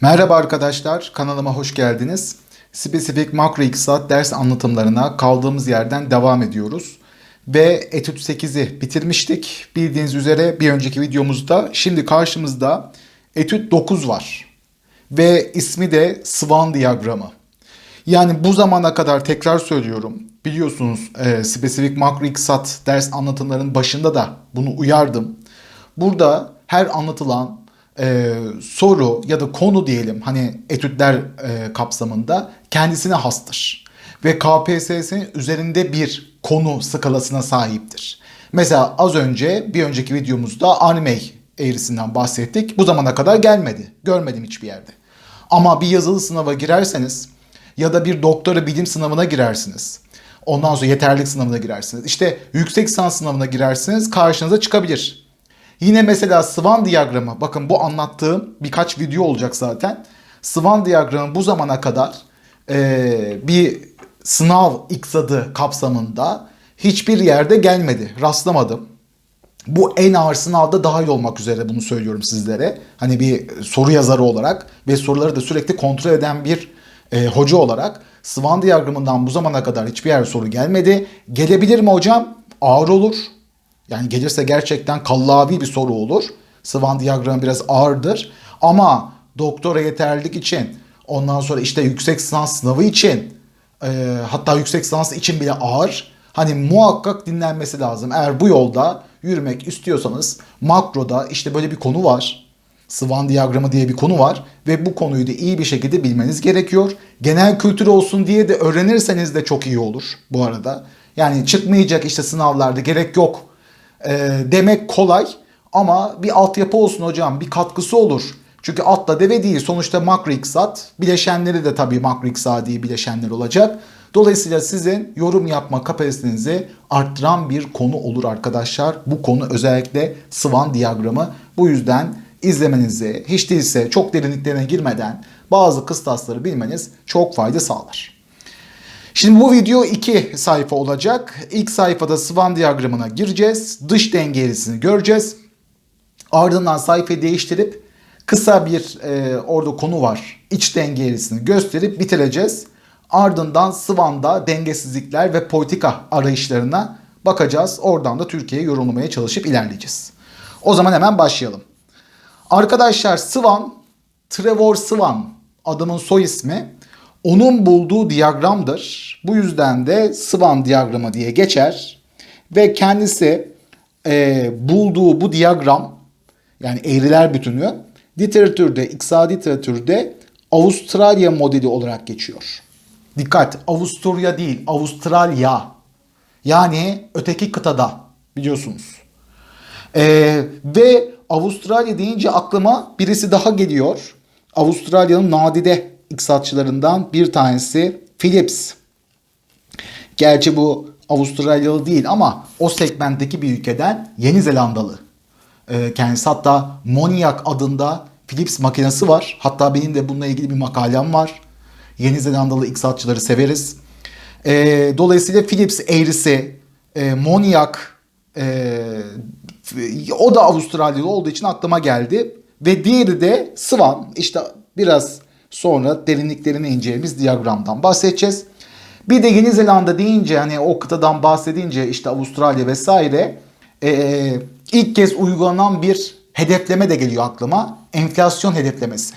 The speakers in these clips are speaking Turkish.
Merhaba arkadaşlar, kanalıma hoş geldiniz. Spesifik makro iktisat ders anlatımlarına kaldığımız yerden devam ediyoruz. Ve etüt 8'i bitirmiştik. Bildiğiniz üzere bir önceki videomuzda şimdi karşımızda etüt 9 var. Ve ismi de Swan diyagramı. Yani bu zamana kadar tekrar söylüyorum. Biliyorsunuz e, spesifik makro iktisat ders anlatımlarının başında da bunu uyardım. Burada her anlatılan e, soru ya da konu diyelim hani etütler e, kapsamında kendisine hastır. Ve KPSS'nin üzerinde bir konu skalasına sahiptir. Mesela az önce bir önceki videomuzda Armey eğrisinden bahsettik. Bu zamana kadar gelmedi. Görmedim hiçbir yerde. Ama bir yazılı sınava girerseniz ya da bir doktora bilim sınavına girersiniz. Ondan sonra yeterlilik sınavına girersiniz. İşte yüksek lisans sınavına girersiniz karşınıza çıkabilir. Yine mesela Swan diyagramı. Bakın bu anlattığım birkaç video olacak zaten. Swan diyagramı bu zamana kadar e, bir sınav iktisadı kapsamında hiçbir yerde gelmedi. Rastlamadım. Bu en ağır sınavda dahil olmak üzere bunu söylüyorum sizlere. Hani bir soru yazarı olarak ve soruları da sürekli kontrol eden bir e, hoca olarak Swan diyagramından bu zamana kadar hiçbir yer soru gelmedi. Gelebilir mi hocam? Ağır olur. Yani gelirse gerçekten kallavi bir soru olur. Swan diyagramı biraz ağırdır. Ama doktora yeterlilik için, ondan sonra işte yüksek lisans sınavı için, e, hatta yüksek lisans için bile ağır. Hani muhakkak dinlenmesi lazım. Eğer bu yolda yürümek istiyorsanız makroda işte böyle bir konu var. Swan diyagramı diye bir konu var ve bu konuyu da iyi bir şekilde bilmeniz gerekiyor. Genel kültür olsun diye de öğrenirseniz de çok iyi olur bu arada. Yani çıkmayacak işte sınavlarda gerek yok e, demek kolay ama bir altyapı olsun hocam bir katkısı olur. Çünkü atla deve değil sonuçta makro iktisat bileşenleri de tabii makro iktisadi bileşenler olacak. Dolayısıyla sizin yorum yapma kapasitenizi arttıran bir konu olur arkadaşlar. Bu konu özellikle Swan diyagramı. Bu yüzden izlemenizi hiç değilse çok derinliklerine girmeden bazı kıstasları bilmeniz çok fayda sağlar. Şimdi bu video iki sayfa olacak. İlk sayfada Swan diyagramına gireceğiz. Dış denge göreceğiz. Ardından sayfayı değiştirip kısa bir e, orada konu var. İç denge gösterip bitireceğiz. Ardından Swan'da dengesizlikler ve politika arayışlarına bakacağız. Oradan da Türkiye'yi yorumlamaya çalışıp ilerleyeceğiz. O zaman hemen başlayalım. Arkadaşlar Swan, Trevor Swan adamın soy ismi. Onun bulduğu diyagramdır. Bu yüzden de Swan diyagramı diye geçer. Ve kendisi e, bulduğu bu diyagram yani eğriler bütünü literatürde, iktisadi literatürde Avustralya modeli olarak geçiyor. Dikkat Avusturya değil Avustralya. Yani öteki kıtada biliyorsunuz. Ee, ve Avustralya deyince aklıma birisi daha geliyor. Avustralya'nın nadide iktisatçılarından bir tanesi Philips. Gerçi bu Avustralyalı değil ama o segmentteki bir ülkeden Yeni Zelandalı. Ee, kendisi hatta Moniac adında Philips makinesi var. Hatta benim de bununla ilgili bir makalem var. Yeni Zelandalı iktisatçıları severiz. Ee, dolayısıyla Philips eğrisi, e, Moniac, e, o da Avustralyalı olduğu için aklıma geldi. Ve diğeri de Swan. İşte biraz sonra derinliklerini inceleyeceğimiz diyagramdan bahsedeceğiz. Bir de Yeni Zelanda deyince hani o kıtadan bahsedince işte Avustralya vesaire e, ilk kez uygulanan bir hedefleme de geliyor aklıma. Enflasyon hedeflemesi.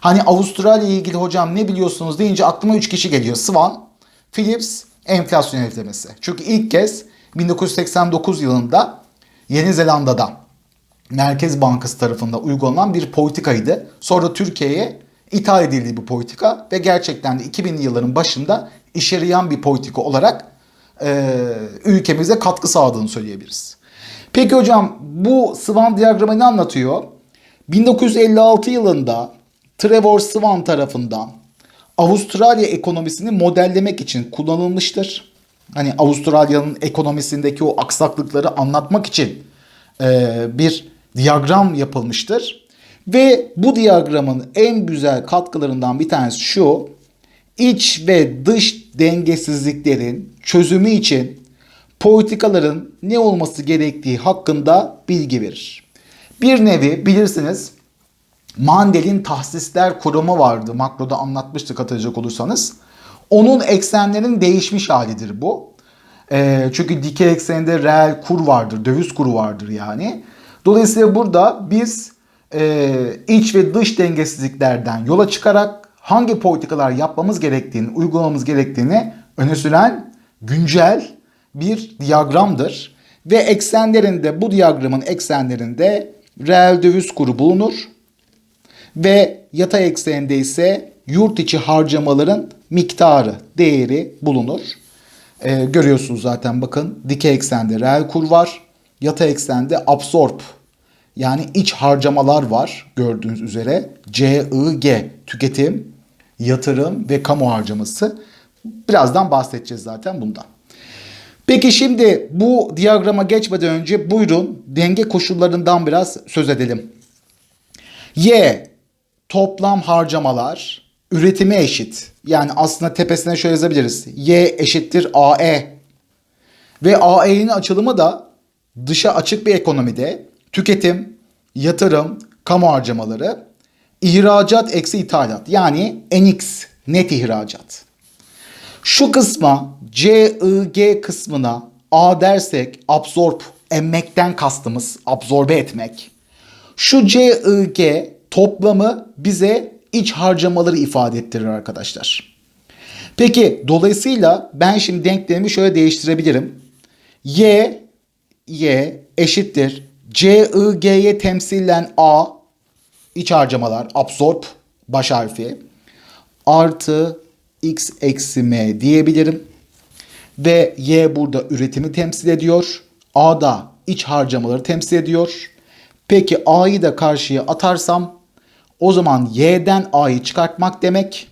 Hani Avustralya ile ilgili hocam ne biliyorsunuz deyince aklıma 3 kişi geliyor. Swan, Phillips, enflasyon hedeflemesi. Çünkü ilk kez 1989 yılında Yeni Zelanda'da Merkez Bankası tarafından uygulanan bir politikaydı. Sonra Türkiye'ye ithal edildi bu politika ve gerçekten de 2000'li yılların başında işe yarayan bir politika olarak e, ülkemize katkı sağladığını söyleyebiliriz. Peki hocam bu Swan diyagramı ne anlatıyor? 1956 yılında Trevor Swan tarafından Avustralya ekonomisini modellemek için kullanılmıştır. Hani Avustralya'nın ekonomisindeki o aksaklıkları anlatmak için e, bir diyagram yapılmıştır. Ve bu diyagramın en güzel katkılarından bir tanesi şu. İç ve dış dengesizliklerin çözümü için politikaların ne olması gerektiği hakkında bilgi verir. Bir nevi bilirsiniz Mandel'in tahsisler kurumu vardı. Makroda anlatmıştık hatırlayacak olursanız. Onun eksenlerin değişmiş halidir bu. Ee, çünkü dikey ekseninde reel kur vardır, döviz kuru vardır yani. Dolayısıyla burada biz e, iç ve dış dengesizliklerden yola çıkarak hangi politikalar yapmamız gerektiğini, uygulamamız gerektiğini öne süren güncel bir diyagramdır. Ve eksenlerinde bu diyagramın eksenlerinde reel döviz kuru bulunur. Ve yatay ekseninde ise yurt içi harcamaların miktarı, değeri bulunur. Ee, görüyorsunuz zaten bakın dikey eksende reel kur var. Yatay eksende absorb yani iç harcamalar var gördüğünüz üzere. CIG tüketim, yatırım ve kamu harcaması. Birazdan bahsedeceğiz zaten bundan. Peki şimdi bu diyagrama geçmeden önce buyurun denge koşullarından biraz söz edelim. Y toplam harcamalar üretime eşit. Yani aslında tepesine şöyle yazabiliriz. Y eşittir AE. Ve AE'nin açılımı da dışa açık bir ekonomide tüketim, yatırım, kamu harcamaları, ihracat eksi ithalat. Yani NX net ihracat. Şu kısma CIG kısmına A dersek absorb emmekten kastımız absorbe etmek. Şu CIG toplamı bize iç harcamaları ifade ettirir arkadaşlar. Peki dolayısıyla ben şimdi denklemimi şöyle değiştirebilirim. Y Y eşittir CIG'ye temsilen A iç harcamalar absorb baş harfi artı x eksi m diyebilirim. Ve y burada üretimi temsil ediyor. A da iç harcamaları temsil ediyor. Peki a'yı da karşıya atarsam o zaman y'den a'yı çıkartmak demek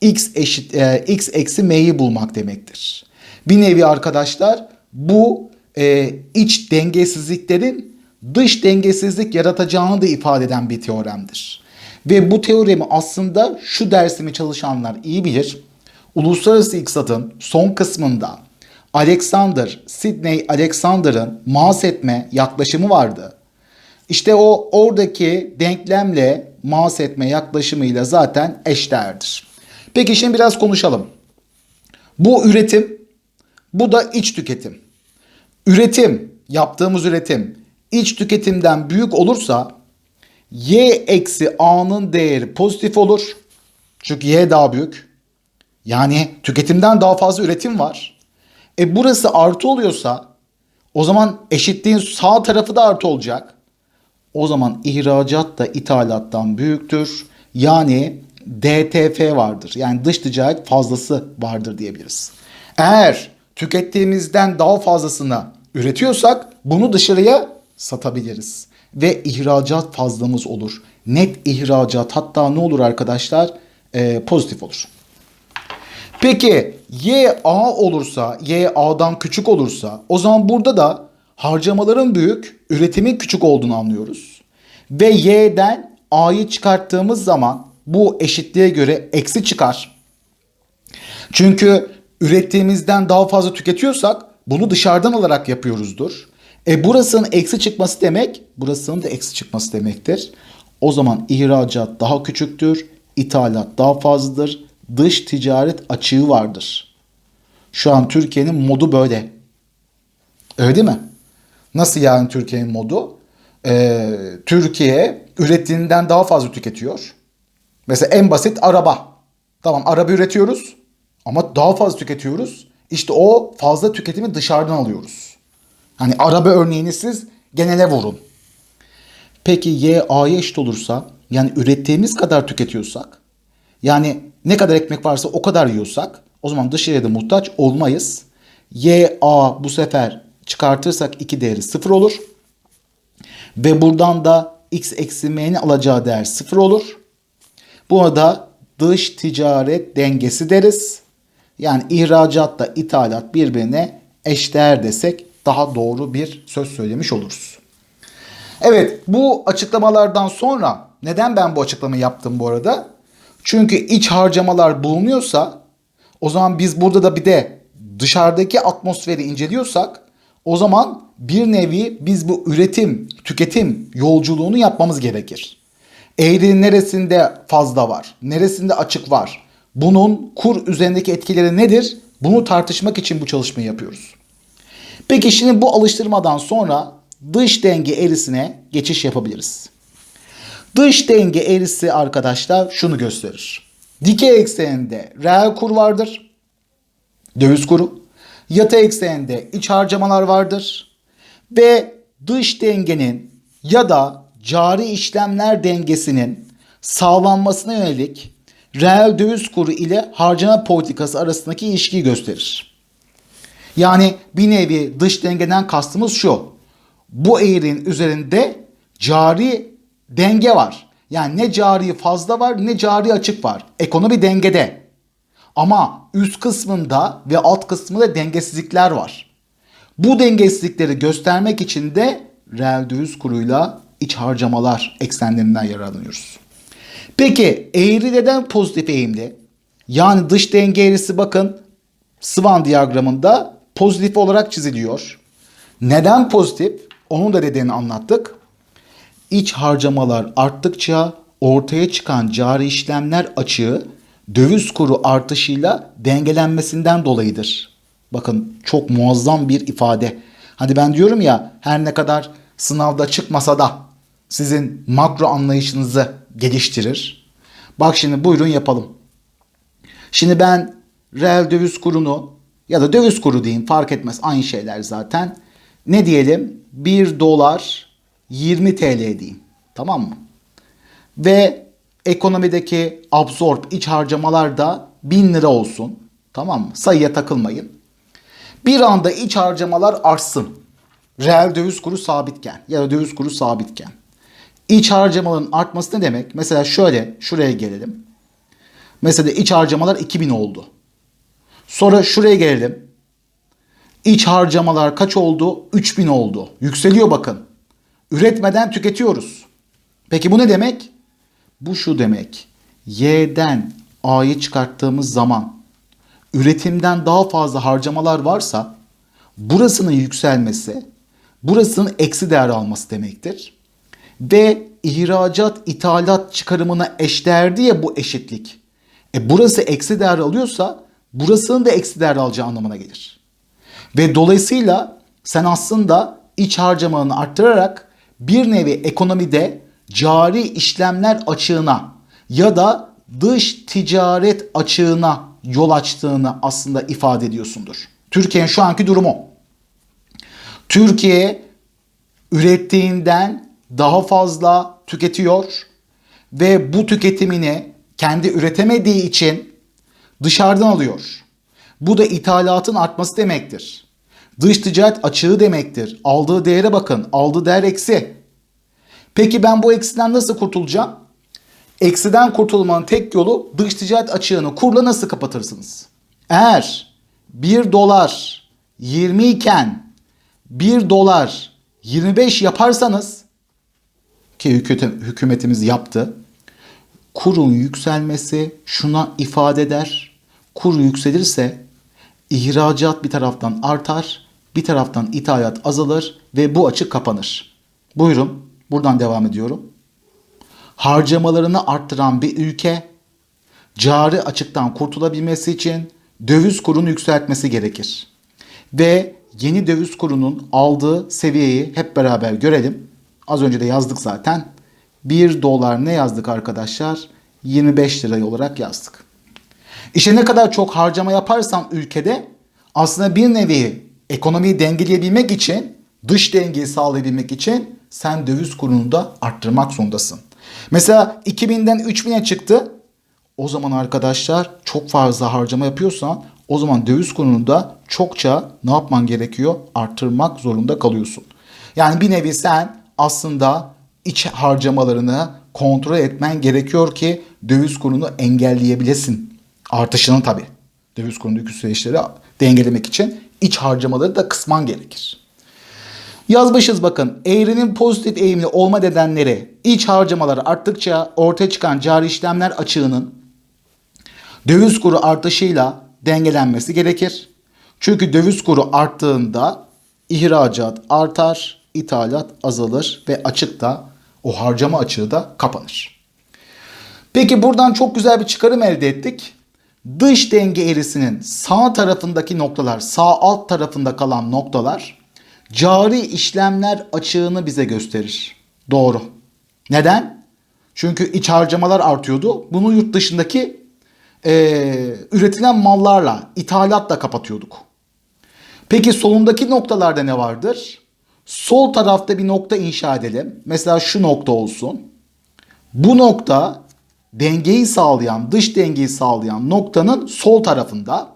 x eşit e, x eksi m'yi bulmak demektir. Bir nevi arkadaşlar bu e, iç dengesizliklerin dış dengesizlik yaratacağını da ifade eden bir teoremdir. Ve bu teoremi aslında şu dersimi çalışanlar iyi bilir. Uluslararası İktisat'ın son kısmında Alexander, Sidney Alexander'ın mas etme yaklaşımı vardı. İşte o oradaki denklemle mas etme yaklaşımıyla zaten eşdeğerdir. Peki şimdi biraz konuşalım. Bu üretim, bu da iç tüketim. Üretim, yaptığımız üretim iç tüketimden büyük olursa y eksi a'nın değeri pozitif olur. Çünkü y daha büyük. Yani tüketimden daha fazla üretim var. E burası artı oluyorsa o zaman eşitliğin sağ tarafı da artı olacak. O zaman ihracat da ithalattan büyüktür. Yani DTF vardır. Yani dış ticaret fazlası vardır diyebiliriz. Eğer tükettiğimizden daha fazlasını üretiyorsak bunu dışarıya satabiliriz. Ve ihracat fazlamız olur. Net ihracat hatta ne olur arkadaşlar? Ee, pozitif olur. Peki Y A olursa, Y A'dan küçük olursa o zaman burada da harcamaların büyük, üretimin küçük olduğunu anlıyoruz. Ve Y'den A'yı çıkarttığımız zaman bu eşitliğe göre eksi çıkar. Çünkü ürettiğimizden daha fazla tüketiyorsak bunu dışarıdan alarak yapıyoruzdur. E burasının eksi çıkması demek, burasının da eksi çıkması demektir. O zaman ihracat daha küçüktür, ithalat daha fazladır, dış ticaret açığı vardır. Şu an Türkiye'nin modu böyle. Öyle değil mi? Nasıl yani Türkiye'nin modu? Ee, Türkiye ürettiğinden daha fazla tüketiyor. Mesela en basit araba. Tamam araba üretiyoruz ama daha fazla tüketiyoruz. İşte o fazla tüketimi dışarıdan alıyoruz. Hani araba örneğini siz genele vurun. Peki Y A'ya eşit olursa yani ürettiğimiz kadar tüketiyorsak yani ne kadar ekmek varsa o kadar yiyorsak o zaman dışarıya da muhtaç olmayız. Y A bu sefer çıkartırsak iki değeri sıfır olur. Ve buradan da x eksi m'nin alacağı değer sıfır olur. Buna da dış ticaret dengesi deriz. Yani ihracatla ithalat birbirine eşdeğer desek daha doğru bir söz söylemiş oluruz. Evet bu açıklamalardan sonra neden ben bu açıklamayı yaptım bu arada? Çünkü iç harcamalar bulunuyorsa o zaman biz burada da bir de dışarıdaki atmosferi inceliyorsak o zaman bir nevi biz bu üretim, tüketim yolculuğunu yapmamız gerekir. Eğrinin neresinde fazla var? Neresinde açık var? Bunun kur üzerindeki etkileri nedir? Bunu tartışmak için bu çalışmayı yapıyoruz. Peki şimdi bu alıştırmadan sonra dış denge eğrisine geçiş yapabiliriz. Dış denge eğrisi arkadaşlar şunu gösterir. Dikey ekseninde reel kur vardır. Döviz kuru. Yatay ekseninde iç harcamalar vardır. Ve dış dengenin ya da cari işlemler dengesinin sağlanmasına yönelik reel döviz kuru ile harcama politikası arasındaki ilişkiyi gösterir. Yani bir nevi dış dengeden kastımız şu. Bu eğrinin üzerinde cari denge var. Yani ne cari fazla var ne cari açık var. Ekonomi dengede. Ama üst kısmında ve alt kısmında dengesizlikler var. Bu dengesizlikleri göstermek için de reel döviz kuruyla iç harcamalar eksenlerinden yararlanıyoruz. Peki eğri neden pozitif eğimli? Yani dış denge eğrisi bakın Swan diyagramında pozitif olarak çiziliyor. Neden pozitif? Onun da nedenini anlattık. İç harcamalar arttıkça ortaya çıkan cari işlemler açığı döviz kuru artışıyla dengelenmesinden dolayıdır. Bakın çok muazzam bir ifade. Hadi ben diyorum ya her ne kadar sınavda çıkmasa da sizin makro anlayışınızı geliştirir. Bak şimdi buyurun yapalım. Şimdi ben reel döviz kurunu ya da döviz kuru diyeyim fark etmez aynı şeyler zaten. Ne diyelim? 1 dolar 20 TL diyeyim. Tamam mı? Ve ekonomideki absorb iç harcamalar da 1000 lira olsun. Tamam mı? Sayıya takılmayın. Bir anda iç harcamalar artsın. Reel döviz kuru sabitken ya da döviz kuru sabitken. İç harcamaların artması ne demek? Mesela şöyle şuraya gelelim. Mesela iç harcamalar 2000 oldu. Sonra şuraya gelelim. İç harcamalar kaç oldu? 3000 oldu. Yükseliyor bakın. Üretmeden tüketiyoruz. Peki bu ne demek? Bu şu demek. Y'den A'yı çıkarttığımız zaman üretimden daha fazla harcamalar varsa burasının yükselmesi, burasının eksi değer alması demektir. Ve ihracat, ithalat çıkarımına eşdeğerdi ya bu eşitlik. E burası eksi değer alıyorsa burasının da eksi değer alacağı anlamına gelir. Ve dolayısıyla sen aslında iç harcamanı arttırarak bir nevi ekonomide cari işlemler açığına ya da dış ticaret açığına yol açtığını aslında ifade ediyorsundur. Türkiye'nin şu anki durumu. Türkiye ürettiğinden daha fazla tüketiyor ve bu tüketimini kendi üretemediği için dışarıdan alıyor. Bu da ithalatın artması demektir. Dış ticaret açığı demektir. Aldığı değere bakın. Aldığı değer eksi. Peki ben bu eksiden nasıl kurtulacağım? Eksiden kurtulmanın tek yolu dış ticaret açığını kurla nasıl kapatırsınız? Eğer 1 dolar 20 iken 1 dolar 25 yaparsanız ki hükümetimiz yaptı. Kurun yükselmesi şuna ifade eder. Kur yükselirse ihracat bir taraftan artar, bir taraftan ithalat azalır ve bu açık kapanır. Buyurun buradan devam ediyorum. Harcamalarını arttıran bir ülke cari açıktan kurtulabilmesi için döviz kurunu yükseltmesi gerekir. Ve yeni döviz kurunun aldığı seviyeyi hep beraber görelim. Az önce de yazdık zaten. 1 dolar ne yazdık arkadaşlar? 25 lira olarak yazdık. İşte ne kadar çok harcama yaparsan ülkede aslında bir nevi ekonomiyi dengeleyebilmek için, dış dengeyi sağlayabilmek için sen döviz kurunu da arttırmak zorundasın. Mesela 2000'den 3000'e çıktı. O zaman arkadaşlar çok fazla harcama yapıyorsan o zaman döviz kurunu da çokça ne yapman gerekiyor? Arttırmak zorunda kalıyorsun. Yani bir nevi sen aslında iç harcamalarını kontrol etmen gerekiyor ki döviz kurunu engelleyebilesin. Artışını tabi. Döviz kurundaki yükselişleri dengelemek için iç harcamaları da kısman gerekir. Yazmışız bakın eğrinin pozitif eğimli olma nedenleri iç harcamaları arttıkça ortaya çıkan cari işlemler açığının döviz kuru artışıyla dengelenmesi gerekir. Çünkü döviz kuru arttığında ihracat artar, ithalat azalır ve açık da o harcama açığı da kapanır. Peki buradan çok güzel bir çıkarım elde ettik. Dış denge eğrisinin sağ tarafındaki noktalar, sağ alt tarafında kalan noktalar cari işlemler açığını bize gösterir. Doğru. Neden? Çünkü iç harcamalar artıyordu. Bunu yurt dışındaki eee, üretilen mallarla, ithalatla kapatıyorduk. Peki solundaki noktalarda ne vardır? Sol tarafta bir nokta inşa edelim. Mesela şu nokta olsun. Bu nokta dengeyi sağlayan, dış dengeyi sağlayan noktanın sol tarafında.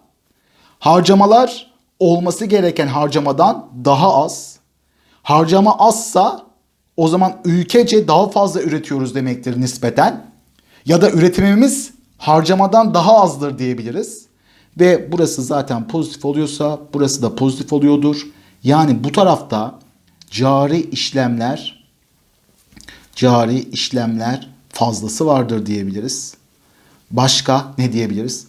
Harcamalar olması gereken harcamadan daha az. Harcama azsa o zaman ülkece daha fazla üretiyoruz demektir nispeten. Ya da üretimimiz harcamadan daha azdır diyebiliriz. Ve burası zaten pozitif oluyorsa burası da pozitif oluyordur. Yani bu tarafta cari işlemler cari işlemler fazlası vardır diyebiliriz. Başka ne diyebiliriz?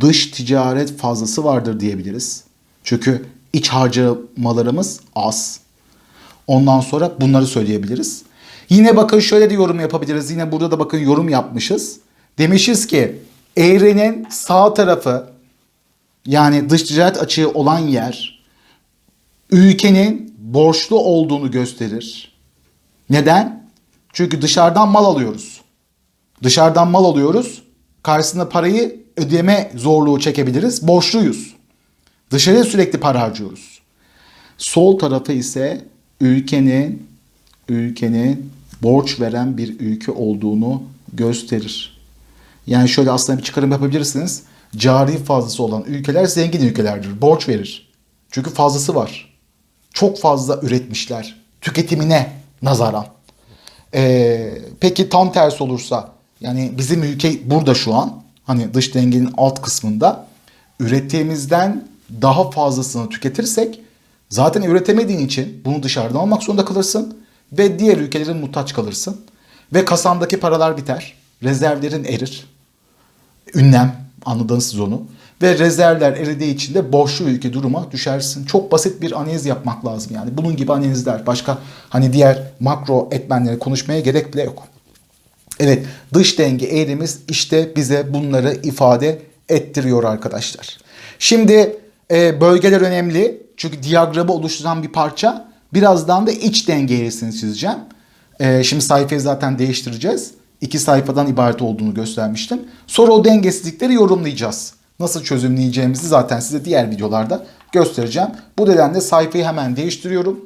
Dış ticaret fazlası vardır diyebiliriz. Çünkü iç harcamalarımız az. Ondan sonra bunları söyleyebiliriz. Yine bakın şöyle de yorum yapabiliriz. Yine burada da bakın yorum yapmışız. Demişiz ki eğrenin sağ tarafı yani dış ticaret açığı olan yer ülkenin borçlu olduğunu gösterir. Neden? Çünkü dışarıdan mal alıyoruz. Dışarıdan mal alıyoruz. Karşısında parayı ödeme zorluğu çekebiliriz. Borçluyuz. Dışarıya sürekli para harcıyoruz. Sol tarafı ise ülkenin ülkenin borç veren bir ülke olduğunu gösterir. Yani şöyle aslında bir çıkarım yapabilirsiniz. Cari fazlası olan ülkeler zengin ülkelerdir. Borç verir. Çünkü fazlası var. Çok fazla üretmişler. Tüketimine nazaran. Ee, peki tam tersi olursa yani bizim ülke burada şu an hani dış dengenin alt kısmında ürettiğimizden daha fazlasını tüketirsek zaten üretemediğin için bunu dışarıdan almak zorunda kalırsın ve diğer ülkelerin muhtaç kalırsın ve kasandaki paralar biter, rezervlerin erir. Ünlem anladınız siz onu. Ve rezervler eridiği için de borçlu ülke duruma düşersin. Çok basit bir analiz yapmak lazım yani. Bunun gibi analizler başka hani diğer makro etmenleri konuşmaya gerek bile yok. Evet dış denge eğrimiz işte bize bunları ifade ettiriyor arkadaşlar. Şimdi e, bölgeler önemli. Çünkü diyagramı oluşturan bir parça. Birazdan da iç denge eğrisini çizeceğim. E, şimdi sayfayı zaten değiştireceğiz. İki sayfadan ibaret olduğunu göstermiştim. Sonra o dengesizlikleri yorumlayacağız. Nasıl çözümleyeceğimizi zaten size diğer videolarda göstereceğim. Bu nedenle sayfayı hemen değiştiriyorum.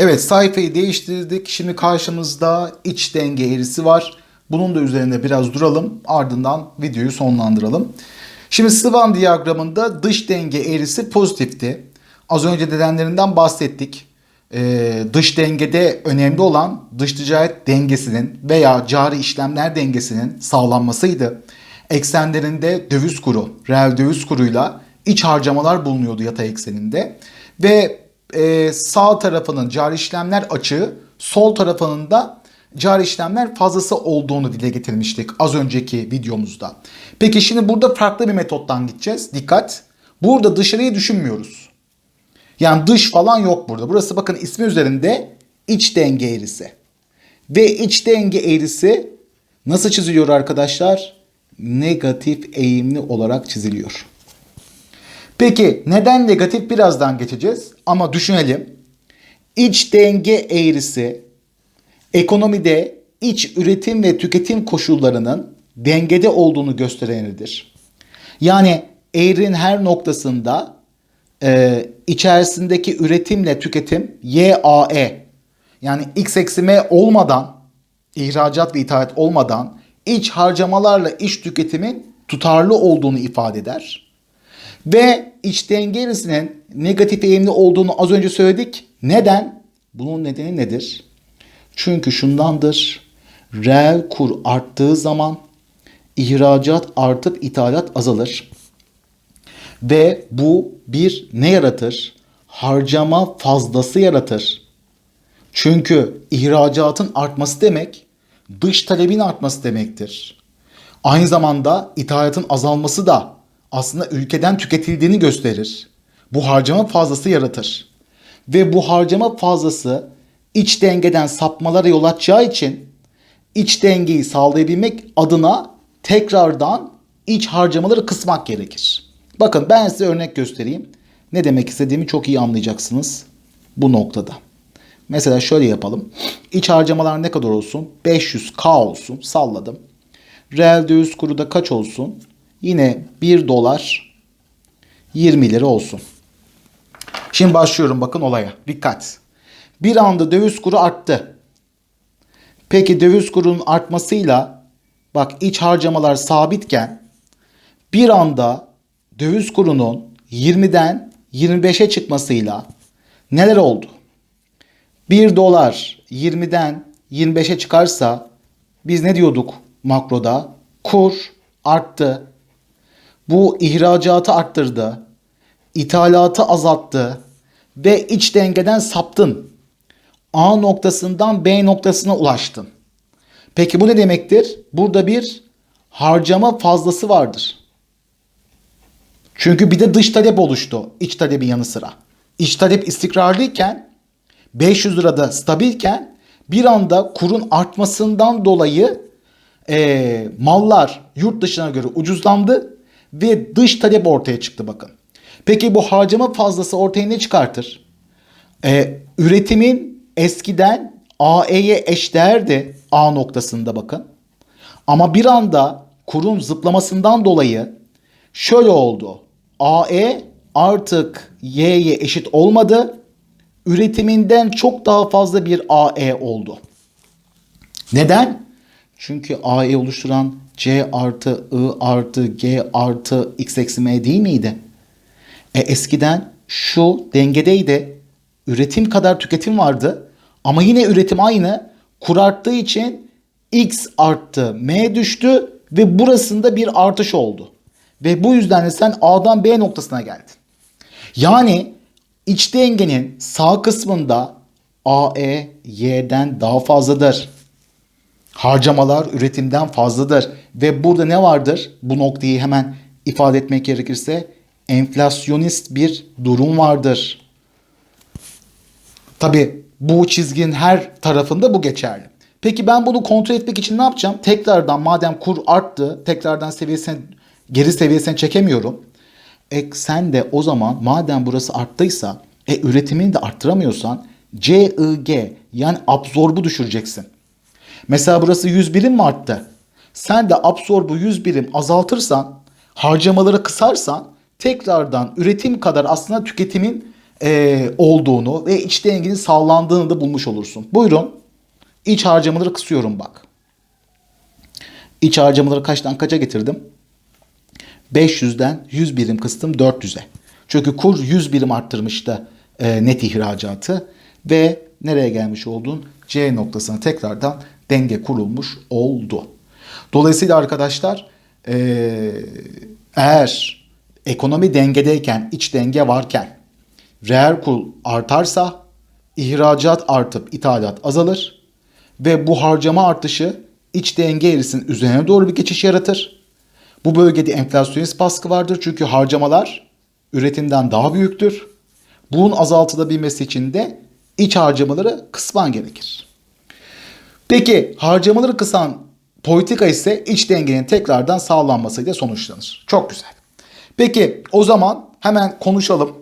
Evet sayfayı değiştirdik. Şimdi karşımızda iç denge eğrisi var. Bunun da üzerinde biraz duralım. Ardından videoyu sonlandıralım. Şimdi Swan diyagramında dış denge eğrisi pozitifti. Az önce nedenlerinden bahsettik. Ee, dış dengede önemli olan dış ticaret dengesinin veya cari işlemler dengesinin sağlanmasıydı. Eksenlerinde döviz kuru, reel döviz kuruyla iç harcamalar bulunuyordu yatay ekseninde. Ve e, sağ tarafının cari işlemler açığı, sol tarafının da cari işlemler fazlası olduğunu dile getirmiştik az önceki videomuzda. Peki şimdi burada farklı bir metottan gideceğiz. Dikkat. Burada dışarıyı düşünmüyoruz. Yani dış falan yok burada. Burası bakın ismi üzerinde iç denge eğrisi. Ve iç denge eğrisi nasıl çiziliyor arkadaşlar? Negatif eğimli olarak çiziliyor. Peki neden negatif birazdan geçeceğiz ama düşünelim. İç denge eğrisi ekonomide iç üretim ve tüketim koşullarının dengede olduğunu gösterenidir. Yani eğrinin her noktasında e, içerisindeki üretimle tüketim YAE yani X eksi olmadan ihracat ve ithalat olmadan iç harcamalarla iç tüketimin tutarlı olduğunu ifade eder. Ve iç denge eğrisinin negatif eğimli olduğunu az önce söyledik. Neden? Bunun nedeni nedir? Çünkü şundandır. Reel kur arttığı zaman ihracat artıp ithalat azalır. Ve bu bir ne yaratır? Harcama fazlası yaratır. Çünkü ihracatın artması demek dış talebin artması demektir. Aynı zamanda ithalatın azalması da aslında ülkeden tüketildiğini gösterir. Bu harcama fazlası yaratır. Ve bu harcama fazlası iç dengeden sapmalara yol açacağı için iç dengeyi sağlayabilmek adına tekrardan iç harcamaları kısmak gerekir. Bakın ben size örnek göstereyim. Ne demek istediğimi çok iyi anlayacaksınız bu noktada. Mesela şöyle yapalım. İç harcamalar ne kadar olsun? 500k olsun. Salladım. Reel döviz kuru da kaç olsun? Yine 1 dolar 20 lira olsun. Şimdi başlıyorum bakın olaya. Dikkat. Bir anda döviz kuru arttı. Peki döviz kurunun artmasıyla bak iç harcamalar sabitken bir anda döviz kurunun 20'den 25'e çıkmasıyla neler oldu? 1 dolar 20'den 25'e çıkarsa biz ne diyorduk makroda? Kur arttı. Bu ihracatı arttırdı. ithalatı azalttı ve iç dengeden saptın. A noktasından B noktasına ulaştın. Peki bu ne demektir? Burada bir harcama fazlası vardır. Çünkü bir de dış talep oluştu iç talebin yanı sıra. İç talep istikrarlıyken 500 lirada stabilken bir anda kurun artmasından dolayı e, mallar yurt dışına göre ucuzlandı ve dış talep ortaya çıktı bakın. Peki bu harcama fazlası ortaya ne çıkartır? E, üretimin eskiden AE'ye eşdeğerdi A noktasında bakın. Ama bir anda kurun zıplamasından dolayı şöyle oldu. AE artık Y'ye eşit olmadı. Üretiminden çok daha fazla bir AE oldu. Neden? Çünkü AE oluşturan C artı I artı G artı X eksi M değil miydi? E eskiden şu dengedeydi. Üretim kadar tüketim vardı. Ama yine üretim aynı. Kur arttığı için X arttı, M düştü ve burasında bir artış oldu. Ve bu yüzden de sen A'dan B noktasına geldin. Yani iç dengenin sağ kısmında AE Y'den daha fazladır. Harcamalar üretimden fazladır. Ve burada ne vardır? Bu noktayı hemen ifade etmek gerekirse enflasyonist bir durum vardır. Tabi bu çizginin her tarafında bu geçerli. Peki ben bunu kontrol etmek için ne yapacağım? Tekrardan madem kur arttı, tekrardan seviyesine geri seviyesine çekemiyorum. E sen de o zaman madem burası arttıysa e üretimini de arttıramıyorsan CIG yani absorbu düşüreceksin. Mesela burası 100 birim mi arttı? Sen de absorbu 100 birim azaltırsan, harcamaları kısarsan tekrardan üretim kadar aslında tüketimin e, olduğunu ve iç dengenin sağlandığını da bulmuş olursun. Buyurun. İç harcamaları kısıyorum bak. İç harcamaları kaçtan kaça getirdim? 500'den 100 birim kıstım 400'e. Çünkü kur 100 birim arttırmıştı e, net ihracatı ve nereye gelmiş oldun? C noktasına tekrardan denge kurulmuş oldu. Dolayısıyla arkadaşlar e, eğer ekonomi dengedeyken, iç denge varken reel kur artarsa ihracat artıp ithalat azalır ve bu harcama artışı iç denge eğrisinin üzerine doğru bir geçiş yaratır. Bu bölgede enflasyonist baskı vardır çünkü harcamalar üretimden daha büyüktür. Bunun azaltılabilmesi için de iç harcamaları kısman gerekir. Peki harcamaları kısan politika ise iç dengenin tekrardan sağlanmasıyla sonuçlanır. Çok güzel. Peki o zaman hemen konuşalım.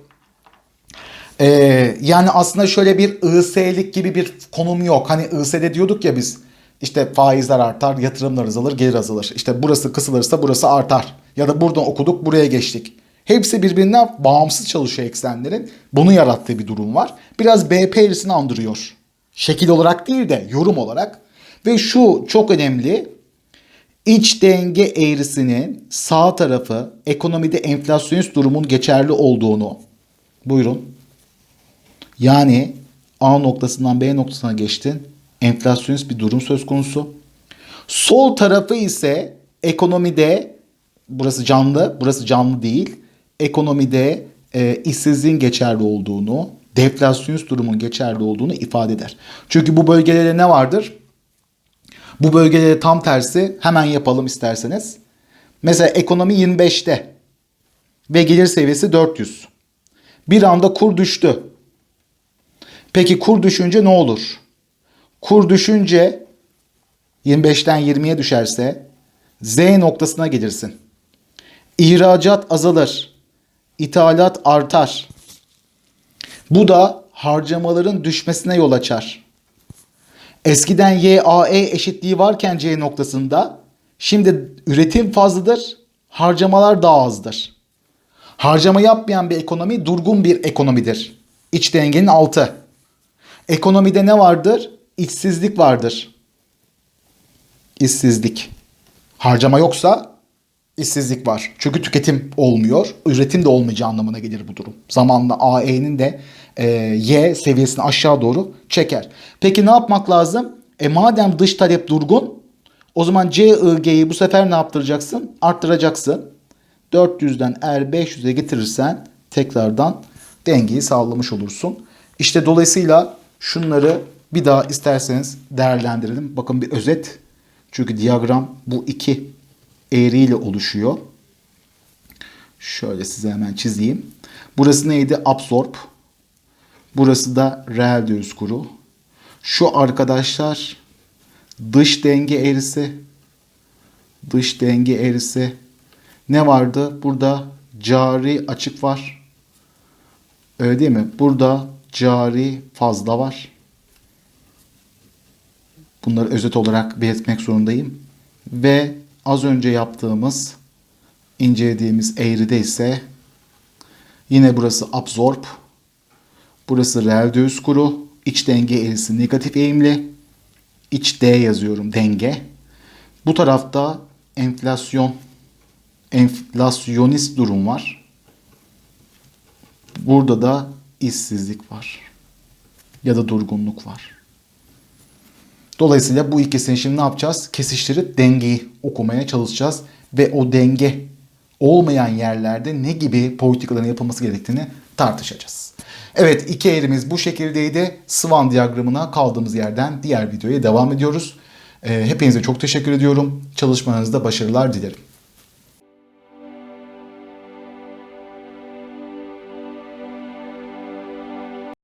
Ee, yani aslında şöyle bir IS'lik gibi bir konum yok. Hani IS'de diyorduk ya biz işte faizler artar, yatırımlar azalır, gelir azalır. İşte burası kısılırsa burası artar. Ya da buradan okuduk, buraya geçtik. Hepsi birbirinden bağımsız çalışıyor eksenlerin. Bunu yarattığı bir durum var. Biraz BP eğrisini andırıyor. Şekil olarak değil de yorum olarak. Ve şu çok önemli. İç denge eğrisinin sağ tarafı ekonomide enflasyonist durumun geçerli olduğunu. Buyurun. Yani A noktasından B noktasına geçtin. Enflasyonist bir durum söz konusu. Sol tarafı ise ekonomide burası canlı, burası canlı değil. Ekonomide e, işsizliğin geçerli olduğunu, deflasyonist durumun geçerli olduğunu ifade eder. Çünkü bu bölgelerde ne vardır? Bu bölgelerde tam tersi hemen yapalım isterseniz. Mesela ekonomi 25'te ve gelir seviyesi 400. Bir anda kur düştü. Peki kur düşünce ne olur? Kur düşünce 25'ten 20'ye düşerse Z noktasına gelirsin. İhracat azalır. İthalat artar. Bu da harcamaların düşmesine yol açar. Eskiden YAE eşitliği varken C noktasında şimdi üretim fazladır, harcamalar daha azdır. Harcama yapmayan bir ekonomi durgun bir ekonomidir. İç dengenin altı. Ekonomide ne vardır? İşsizlik vardır. İşsizlik. Harcama yoksa işsizlik var. Çünkü tüketim olmuyor. Üretim de olmayacağı anlamına gelir bu durum. Zamanla AE'nin de e, Y seviyesini aşağı doğru çeker. Peki ne yapmak lazım? E madem dış talep durgun o zaman CIG'yi bu sefer ne yaptıracaksın? Arttıracaksın. 400'den eğer 500'e getirirsen tekrardan dengeyi sağlamış olursun. İşte dolayısıyla şunları bir daha isterseniz değerlendirelim. Bakın bir özet. Çünkü diyagram bu iki eğriyle oluşuyor. Şöyle size hemen çizeyim. Burası neydi? Absorb. Burası da reel döviz kuru. Şu arkadaşlar dış denge eğrisi. Dış denge eğrisi. Ne vardı? Burada cari açık var. Öyle değil mi? Burada cari fazla var. Bunları özet olarak belirtmek zorundayım. Ve az önce yaptığımız, incelediğimiz eğride ise yine burası absorb, burası reel döviz kuru, iç denge eğrisi negatif eğimli, iç D yazıyorum denge. Bu tarafta enflasyon, enflasyonist durum var. Burada da işsizlik var. Ya da durgunluk var. Dolayısıyla bu ikisini şimdi ne yapacağız? Kesiştirip dengeyi okumaya çalışacağız. Ve o denge olmayan yerlerde ne gibi politikaların yapılması gerektiğini tartışacağız. Evet iki eğrimiz bu şekildeydi. Swan diyagramına kaldığımız yerden diğer videoya devam ediyoruz. Ee, Hepinize çok teşekkür ediyorum. Çalışmanızda başarılar dilerim.